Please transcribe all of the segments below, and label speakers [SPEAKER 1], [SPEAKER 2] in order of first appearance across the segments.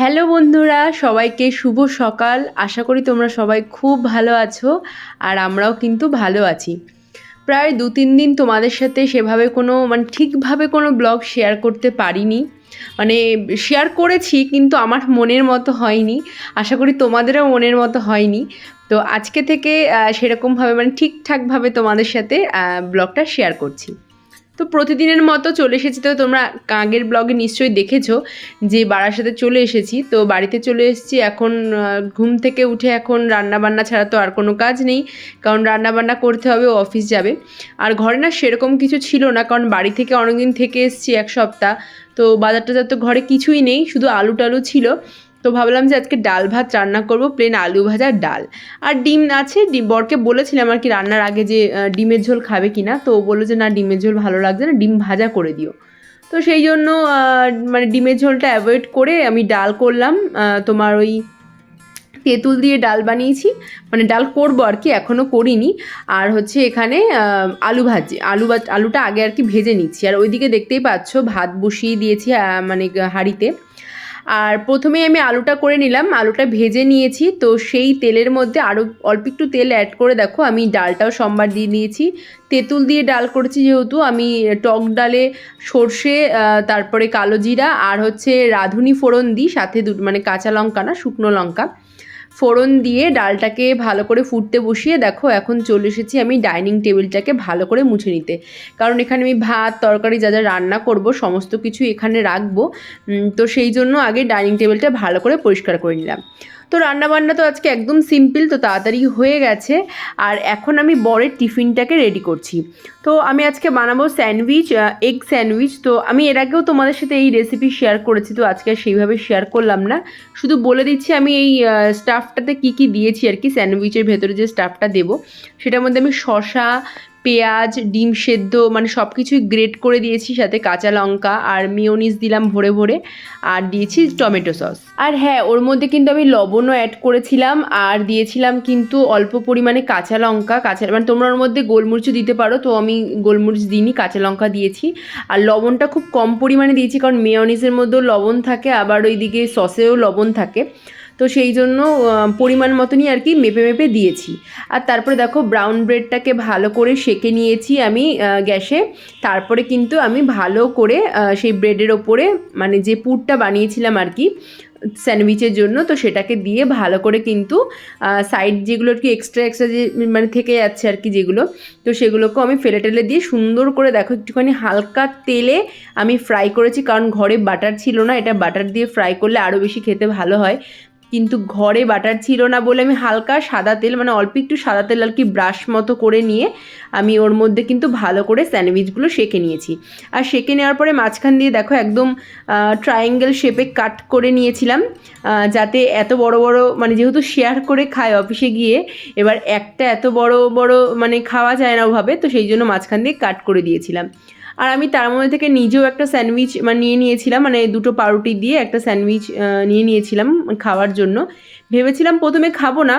[SPEAKER 1] Hello বন্ধুরা, সবাইকে শুভ সকাল। আশা করি তোমরা সবাই খুব ভালো আছো আর আমরাও কিন্তু ভালো আছি। প্রায় দু তিন দিন তোমাদের সাথে সেভাবে কোনো মানে ঠিকভাবে কোনো ব্লগ শেয়ার করতে পারিনি। মানে শেয়ার করেছি কিন্তু আমার মনের মতো হয়নি। আশা করি তোমাদেরও মনের মতো হয়নি। তো আজকে থেকে সেরকমভাবে মানে ঠিকঠাকভাবে তোমাদের সাথে ব্লগটা শেয়ার করছি। তো প্রতিদিনের মতো চলে এসেছি। তো তোমরা আগের ব্লগে নিশ্চয়ই দেখেছ যে বাড়ার সাথে চলে এসেছি। তো বাড়িতে চলে এসেছি এখন ঘুম থেকে উঠে এখন রান্না বান্না ছাড়া তো আর কোনো কাজ নেই। কারণ রান্না বান্না করতে হবে অফিস যাবে। আর ঘরে না সেরকম কিছু ছিল না, কারণ বাড়ি থেকে অনেকদিন থেকে এসেছি এক সপ্তাহ। তো বাজার টাজার তো ঘরে কিছুই নেই, শুধু আলু টালু ছিল। তো ভাবলাম যে আজকে ডাল ভাত রান্না করব প্লেন আলু ভাজা ডাল। আর ডিম আছে ডিম বরকে বলেছিলাম আর কি রান্নার আগে যে ডিমের ঝোল খাবে কি না তো বলল যে না, ডিমের ঝোল ভালো লাগছে না, ডিম ভাজা করে দিও। তো সেই জন্য মানে ডিমের ঝোলটা অ্যাভয়েড করে আমি ডাল করলাম তোমার ওই তেঁতুল দিয়ে ডাল বানিয়েছি মানে ডাল করব আর কি এখনও করিনি। আর হচ্ছে এখানে আলু ভাজি, আলু আলুটা আগে আর কি ভেজে নিচ্ছি। আর ওইদিকে দেখতেই পাচ্ছ, ভাত বসিয়ে দিয়েছি মানে হাঁড়িতে। আর প্রথমেই আমি আলুটা করে নিলাম, আলুটা ভেজে নিয়েছি। তো সেই তেলের মধ্যে আরও অল্প একটু তেল অ্যাড করে দেখো, আমি ডালটাও সোমবার দিয়ে নিয়েছি তেঁতুল দিয়ে ডাল করেছি যেহেতু, আমি টক ডালে সর্ষে তারপরে কালো জিরা আর হচ্ছে রাঁধুনি ফোড়ন দিই, সাথে দু মানে কাঁচা লঙ্কা না, শুকনো লঙ্কা। ফোড়ন দিয়ে ডালটাকে ভালো করে ফুটতে বসিয়ে দেখো, এখন চলে এসেছি আমি ডাইনিং টেবিলটাকে ভালো করে মুছে নিতে। কারণ এখানে আমি ভাত, তরকারি, যা যা রান্না করব, সমস্ত কিছু এখানে রাখব। তো সেই জন্য আগে ডাইনিং টেবিলটা ভালো করে পরিষ্কার করে নিলাম। তো রান্নাবান্না তো আজকে একদম সিম্পল তো তাড়াতাড়ি হয়ে গেছে। আর এখন আমি বরের টিফিনটাকে রেডি করছি। তো আমি আজকে বানাবো স্যান্ডউইচ এগ স্যান্ডউইচ। তো আমি এর আগেও তোমাদের সাথে এই রেসিপি শেয়ার করেছি, তো আজকে সেইভাবে শেয়ার করলাম না। শুধু বলে দিচ্ছি আমি এই স্টাফটাতে কি কি দিয়েছি আর কি, স্যান্ডউইচের ভেতরে যে স্টাফটা দেবো, সেটার মধ্যে আমি শশা পেঁয়াজ, ডিম সেদ্ধ মানে সব কিছুই গ্রেট করে দিয়েছি সাথে কাঁচা লঙ্কা আর মিওনিস দিলাম ভরে ভরে আর দিয়েছি টমেটো সস আর হ্যাঁ ওর মধ্যে কিন্তু আমি লবণও অ্যাড করেছিলাম আর দিয়েছিলাম কিন্তু অল্প পরিমাণে কাঁচা লঙ্কা, কাঁচা মানে তোমরা ওর মধ্যে গোলমরিচও দিতে পারো, তো আমি গোলমরিচ দিইনি, কাঁচা লঙ্কা দিয়েছি। আর লবণটা খুব কম পরিমাণে দিয়েছি কারণ মেয়নিসের মধ্যেও লবণ থাকে, আবার ওইদিকে সসেও লবণ থাকে। তো সেই জন্য পরিমাণ মতনই আর কি মেপে মেপে দিয়েছি। আর তারপরে দেখো ব্রাউন ব্রেডটাকে ভালো করে সেকে নিয়েছি আমি গ্যাসে। তারপরে কিন্তু আমি ভালো করে সেই ব্রেডের ওপরে মানে যে পুরটা বানিয়েছিলাম আর কি, স্যান্ডউইচের জন্য, তো সেটাকে দিয়ে ভালো করে কিন্তু সাইড যেগুলো আর কি এক্সট্রা এক্সট্রা যে মানে থেকে যাচ্ছে আর কি যেগুলো, তো সেগুলোকেও আমি ফেলে টেলে দিয়ে সুন্দর করে দেখো, একটুখানি হালকা তেলে আমি ফ্রাই করেছি। কারণ ঘরে বাটার ছিল না, এটা বাটার দিয়ে ফ্রাই করলে আরও বেশি খেতে ভালো হয়। কিন্তু ঘরে বাটার ছিল না বলে আমি হালকা সাদা তেল মানে অল্প একটু সাদা তেল আর কি ব্রাশ মতো করে নিয়ে আমি ওর মধ্যে কিন্তু ভালো করে স্যান্ডউইচগুলো সেঁকে নিয়েছি। আর সেঁকে নেওয়ার পরে মাঝখান দিয়ে দেখো একদম ট্রায়াঙ্গেল শেপে কাট করে নিয়েছিলাম যাতে এত বড় বড় মানে যেহেতু শেয়ার করে খায় অফিসে গিয়ে, এবার একটা এত বড় বড় মানে খাওয়া যায় না ওভাবে, তো সেই জন্য মাঝখান দিয়ে কাট করে দিয়েছিলাম। আর আমি তার মধ্যে থেকে নিজেও একটা স্যান্ডউইচ মানে নিয়ে নিয়েছিলাম মানে দুটো পাউরুটি দিয়ে একটা স্যান্ডউইচ নিয়ে নিয়েছিলাম খাওয়ার জন্য। ভেবেছিলাম প্রথমে খাব না,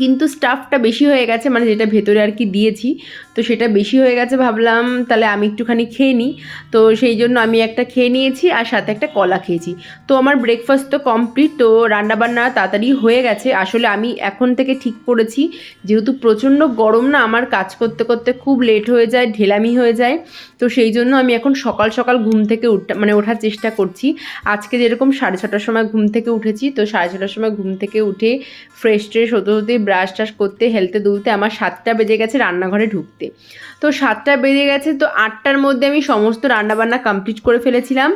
[SPEAKER 1] কিন্তু স্টাফটা বেশি হয়ে গেছে মানে যেটা ভেতরে আর কি দিয়েছি, তো সেটা বেশি হয়ে গেছে, ভাবলাম তাহলে আমি একটুখানি খেয়ে নিই। তো সেই জন্য আমি একটা খেয়ে নিয়েছি, আর সাথে একটা কলা খেয়েছি। তো আমার ব্রেকফাস্ট তো কমপ্লিট তো রান্নাবান্না তাড়াতাড়ি হয়ে গেছে। আসলে আমি এখন থেকে ঠিক করেছি, যেহেতু প্রচণ্ড গরম না, আমার কাজ করতে করতে খুব লেট হয়ে যায়, ঢেলামি হয়ে যায়। তো সেই জন্য আমি এখন সকাল সকাল ঘুম থেকে উঠ মানে ওঠার চেষ্টা করছি। আজকে যেরকম সাড়ে ছটার সময় ঘুম থেকে উঠেছি, তো সাড়ে ছটার সময় ঘুম থেকে উঠে ফ্রেশ ট্রেশ হতে হতে ব্রাশ টাশ করতে হেলতে দুলতে আমার সাতটা বেজে গেছে রান্নাঘরে ঢুকতে। তো সাতটা বেজে গেছে, তো আটটার মধ্যে আমি সমস্ত রান্নাবান্না কমপ্লিট করে ফেলেছিলাম।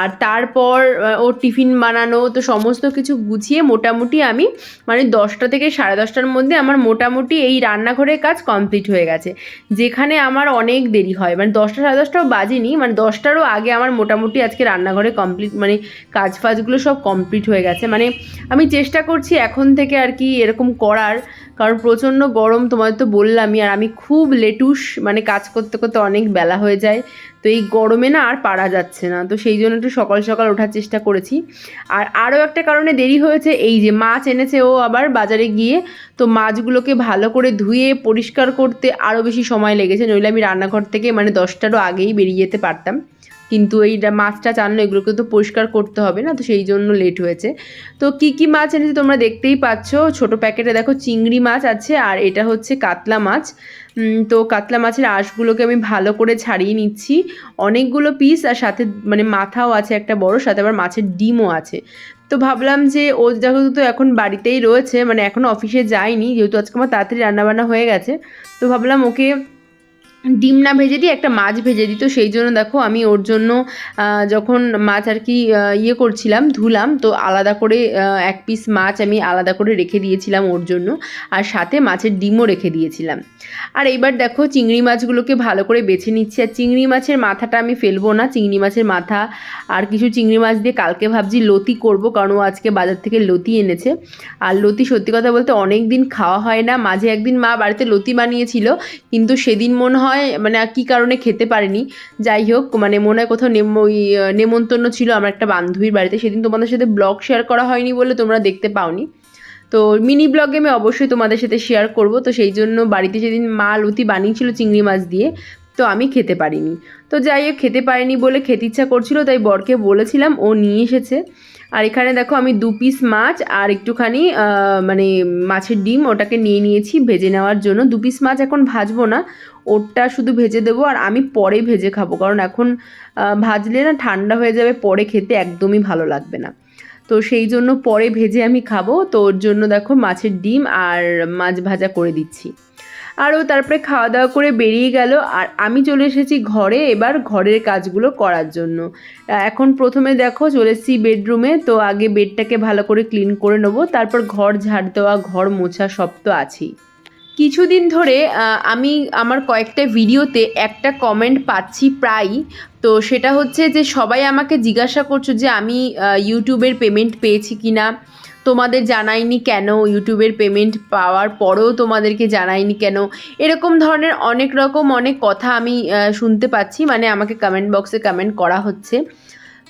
[SPEAKER 1] আর তারপর ও টিফিন বানানো, তো সমস্ত কিছু গুছিয়ে মোটামুটি আমি মানে দশটা থেকে সাড়ে দশটার মধ্যে আমার মোটামুটি এই রান্নাঘরের কাজ কমপ্লিট হয়ে গেছে। যেখানে আমার অনেক দেরি হয় মানে দশটা সাড়ে দশটাও বাজেনি মানে দশটারও আগে আমার মোটামুটি আজকে রান্নাঘরে কমপ্লিট মানে কাজ ফাজগুলো সব কমপ্লিট হয়ে গেছে। মানে আমি চেষ্টা করছি এখন থেকে আর কি এরকম করার। কারণ প্রচণ্ড গরম তোমাদের তো বললামই, আর আমি খুব লেটুস মানে কাজ করতে করতে অনেক বেলা হয়ে যায়। তো এই গরমে না আর পারা যাচ্ছে না। তো সেই জন্য একটু সকাল সকাল ওঠার চেষ্টা করেছি। আর আরও একটা কারণে দেরি হয়েছে, এই যে মাছ এনেছে ও আবার বাজারে গিয়ে, তো মাছগুলোকে ভালো করে ধুয়ে, পরিষ্কার করতে আরও বেশি সময় লেগেছে। নইলে আমি রান্নাঘর থেকে মানে দশটারও আগেই বেরিয়ে যেতে পারতাম। কিন্তু এই মাছটা চানলো, এগুলোকে তো পরিষ্কার করতে হবে না, তো সেই জন্য লেট হয়েছে। তো কি কি মাছ এনেছে তোমরা দেখতেই পাচ্ছ, ছোট প্যাকেটে দেখো চিংড়ি মাছ আছে, আর এটা হচ্ছে কাতলা মাছ। তো কাতলা মাছের আঁশগুলোকে আমি ভালো করে ছাড়িয়ে নিচ্ছি। অনেকগুলো পিস আর সাথে মানে মাথাও আছে একটা বড়, সাথে আবার মাছের ডিমও আছে। তো ভাবলাম যে ও যেহেতু তো এখন বাড়িতেই রয়েছে মানে এখনও অফিসে যায়নি, যেহেতু আজকে আমার তাড়াতাড়ি রান্নাবান্না হয়ে গেছে, তো ভাবলাম ওকে ডিম না ভেজে দিই, একটা মাছ ভেজে দিই। তো সেই জন্য দেখো আমি ওর জন্য যখন মাছ আর কি ইয়ে করছিলাম, ধুলাম, তো আলাদা করে এক পিস মাছ আমি আলাদা করে রেখে দিয়েছিলাম ওর জন্য। আর সাথে মাছের ডিমও রেখে দিয়েছিলাম। আর এইবার দেখো চিংড়ি মাছগুলোকে ভালো করে বেছে নিচ্ছি। আর চিংড়ি মাছের মাথাটা আমি ফেলব না, চিংড়ি মাছের মাথা। আর কিছু চিংড়ি মাছ দিয়ে কালকে ভাবছি লতি করব, কারণ ও আজকে বাজার থেকে লতি এনেছে। আর লতি সত্যি কথা বলতে অনেক দিন খাওয়া হয় না। মাঝে একদিন মা বাড়িতে লতি বানিয়েছিল, কিন্তু সেদিন মনে হয় মানে আর কী কারণে খেতে পারিনি। যাই হোক মানে মনে হয় কোথাও নেম, ওই নেমন্তন্ন ছিল আমার একটা বান্ধবীর বাড়িতে। সেদিন তোমাদের সাথে ব্লগ শেয়ার করা হয়নি বলে তোমরা দেখতে পাওনি। তো মিনি ব্লগে আমি অবশ্যই তোমাদের সাথে শেয়ার করব। তো সেই জন্য বাড়িতে সেদিন মা লতি বানিয়েছিল চিংড়ি মাছ দিয়ে। তো আমি খেতে পারিনি। তো যাই হোক, খেতে পারিনি বলে খেতে ইচ্ছা করছিল, তাই বরকে বলেছিলাম, ও নিয়ে এসেছে। আর এখানে দেখো আমি দু পিস মাছ আর একটুখানি মানে মাছের ডিম ওটাকে নিয়ে নিয়েছি ভেজে নেওয়ার জন্য। দু পিস মাছ এখন ভাজবো না। ওরটা শুধু ভেজে দেবো আর আমি পরে ভেজে খাব। কারণ এখন ভাজলে না ঠান্ডা হয়ে যাবে, পরে খেতে একদমই ভালো লাগবে না। তো সেই জন্য পরে ভেজে আমি খাব। তো ওর জন্য দেখো মাছের ডিম আর মাছ ভাজা করে দিচ্ছি। আর ও তারপরে খাওয়া দাওয়া করে বেরিয়ে গেল। আর আমি চলে এসেছি ঘরে এবার ঘরের কাজগুলো করার জন্য। এখন প্রথমে দেখো চলে এসেছি বেডরুমে। তো আগে বেডটাকে ভালো করে ক্লিন করে নেব। তারপর ঘর ঝাড় দেওয়া, ঘর মোছা সব তো আছেই। কিছুদিন ধরে আমি আমার কয়েকটা ভিডিওতে একটা কমেন্ট পাচ্ছি প্রায়ই। তো সেটা হচ্ছে যে, সবাই আমাকে জিজ্ঞাসা করছ যে, আমি ইউটিউবের পেমেন্ট পেয়েছি কি না তোমাদের জানাইনি কেন? ইউটিউবের পেমেন্ট পাওয়ার পরেও তোমাদেরকে জানাইনি কেন? এরকম ধরনের অনেক রকম অনেক কথা আমি শুনতে পাচ্ছি। মানে আমাকে কমেন্ট বক্সে কমেন্ট করা হচ্ছে।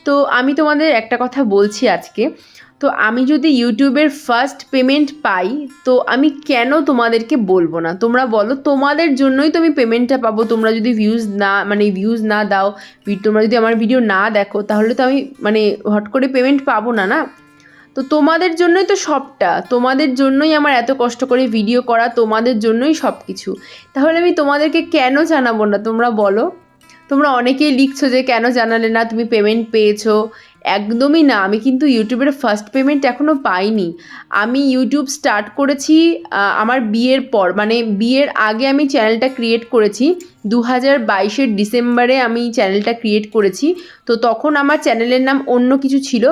[SPEAKER 1] তো আমি তোমাদের একটা কথা বলছি আজকে। তো আমি যদি ইউটিউবের ফার্স্ট পেমেন্ট পাই, তো আমি কেন তোমাদেরকে বলব না? তোমরা বলো, তোমাদের জন্যই তো আমি পেমেন্টটা পাবো। তোমরা যদি ভিউজ না মানে ভিউজ না দাও তোমরা যদি আমার ভিডিও না দেখো, তাহলে তো আমি মানে হট করে পেমেন্ট পাবো না না? তো তোমাদের জন্যই তো সবটা। তোমাদের জন্যই আমার এত কষ্ট করে ভিডিও করা, তোমাদের জন্যই সব কিছু তাহলে আমি তোমাদেরকে কেন জানাব না? তোমরা বলো। তোমরা অনেকেই লিখছো যে কেন জানালে না, তুমি পেমেন্ট পেয়েছ। একদমই না, আমি কিন্তু ইউটিউবের ফার্স্ট পেমেন্ট এখনও পাইনি। আমি ইউটিউব স্টার্ট করেছি আমার বিয়ের পর মানে বিয়ের আগে আমি চ্যানেলটা ক্রিয়েট করেছি। দু হাজার বাইশের ডিসেম্বরে আমি চ্যানেলটা ক্রিয়েট করেছি। তো তখন আমার চ্যানেলের নাম অন্য কিছু ছিল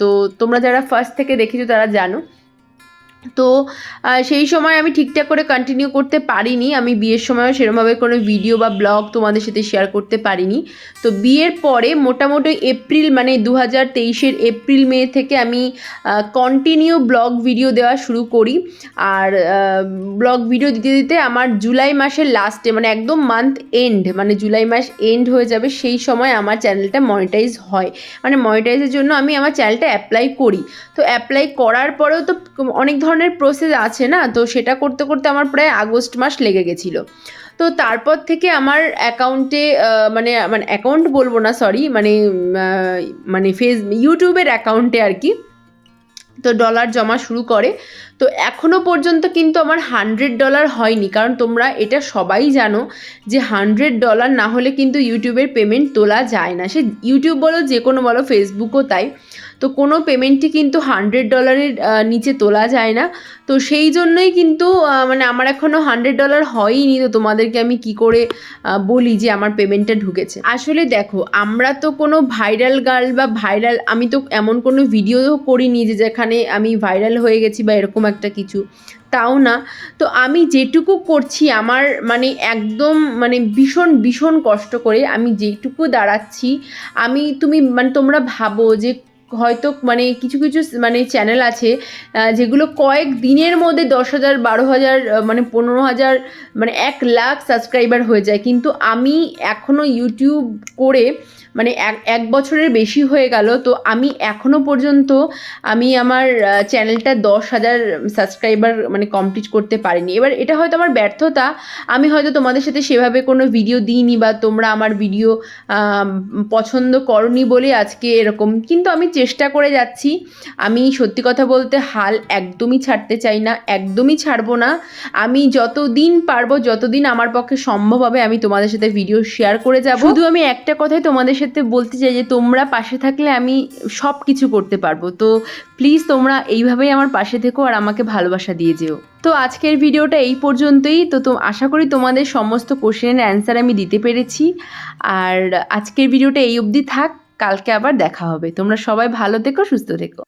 [SPEAKER 1] তো তোমরা যারা ফার্স্ট থেকে দেখেছ তারা জানো। তো সেই সময় আমি ঠিকঠাক করে কন্টিনিউ করতে পারিনি। আমি বিয়ের সময়ও সেরমভাবে কোনো ভিডিও বা ব্লগ তোমাদের সাথে শেয়ার করতে পারিনি। তো বিয়ের পরে মোটামুটি এপ্রিল মানে দু হাজার তেইশের এপ্রিল মে থেকে আমি কন্টিনিউ ব্লগ ভিডিও দেওয়া শুরু করি। আর ব্লগ ভিডিও দিতে দিতে আমার জুলাই মাসের লাস্টে মানে একদম মান্থ এন্ড মানে জুলাই মাস এন্ড হয়ে যাবে সেই সময় আমার চ্যানেলটা মনিটাইজ হয়। মানে মনিটাইজের জন্য আমি আমার চ্যানেলটা অ্যাপ্লাই করি। তো অ্যাপ্লাই করার পরেও তো অনেক ধরনের প্রসেস আছে না? তো সেটা করতে করতে আমার প্রায় আগস্ট মাস লেগে গেছিল। তো তারপর থেকে আমার অ্যাকাউন্টে মানে মানে অ্যাকাউন্ট বলব না সরি মানে মানে ফেস ইউটিউবের অ্যাকাউন্টে আর কি। তো ডলার জমা শুরু করে। তো এখনও পর্যন্ত কিন্তু আমার হান্ড্রেড ডলার হয়নি। কারণ তোমরা, এটা সবাই জানো যে হান্ড্রেড ডলার না হলে কিন্তু ইউটিউবের পেমেন্ট তোলা যায় না। সে ইউটিউব বলো, যে কোনো বলো ফেসবুকও তাই। তো কোনো পেমেন্টই কিন্তু হান্ড্রেড ডলারের নিচে তোলা যায় না। তো সেই জন্যই কিন্তু মানে আমার এখনও হান্ড্রেড ডলার হয়নি তো তোমাদেরকে আমি কি করে বলি যে আমার পেমেন্টটা ঢুকেছে। আসলে দেখো, আমরা তো কোনো ভাইরাল গার্ল বা ভাইরাল আমি তো এমন কোনো ভিডিও করিনি যে যেখানে আমি ভাইরাল হয়ে গেছি বা এরকম একটা কিছু। তাও না। তো আমি যেটুকু করছি আমার মানে একদম মানে ভীষণ ভীষণ কষ্ট করে আমি যেটুকু দাঁড়াচ্ছি, আমি তুমি মানে তোমরা ভাবো যে হয়তো মানে কিছু কিছু মানে চ্যানেল আছে যেগুলো কয়েক দিনের মধ্যে দশ হাজার, বারো হাজার মানে পনেরো হাজার মানে এক লাখ সাবস্ক্রাইবার হয়ে যায়। কিন্তু আমি এখনও ইউটিউব করে মানে এক এক বছরের বেশি হয়ে গেল তো আমি এখনও পর্যন্ত আমি আমার চ্যানেলটা দশ হাজার সাবস্ক্রাইবার মানে কমপ্লিট করতে পারিনি। এবার এটা হয়তো আমার ব্যর্থতা আমি হয়তো তোমাদের সাথে সেভাবে কোনো ভিডিও দিইনি বা তোমরা আমার ভিডিও পছন্দ করনি বলে আজকে এরকম কিন্তু আমি চেষ্টা করে যাচ্ছি। আমি সত্যি কথা বলতে হাল একদমই ছাড়তে চাই না একদমই ছাড়বো না। আমি যতদিন পারব যতদিন আমার পক্ষে সম্ভব হবে আমি তোমাদের সাথে ভিডিও শেয়ার করে যাব। শুধু আমি একটা কথাই তোমাদের সাথে বলতে চাই যে তোমরা পাশে থাকলে আমি সব কিছু করতে পারব। তো প্লিজ তোমরা এইভাবেই আমার পাশে থেকো আর আমাকে ভালোবাসা দিয়ে যেও। তো আজকের ভিডিওটা এই পর্যন্তই। তো তো আশা করি তোমাদের সমস্ত কোশ্চেনের অ্যান্সার আমি দিতে পেরেছি। আর আজকের ভিডিওটা এই অবধি থাক। কালকে আবার দেখা হবে। তোমরা সবাই ভালো থেকো, সুস্থ থেকো।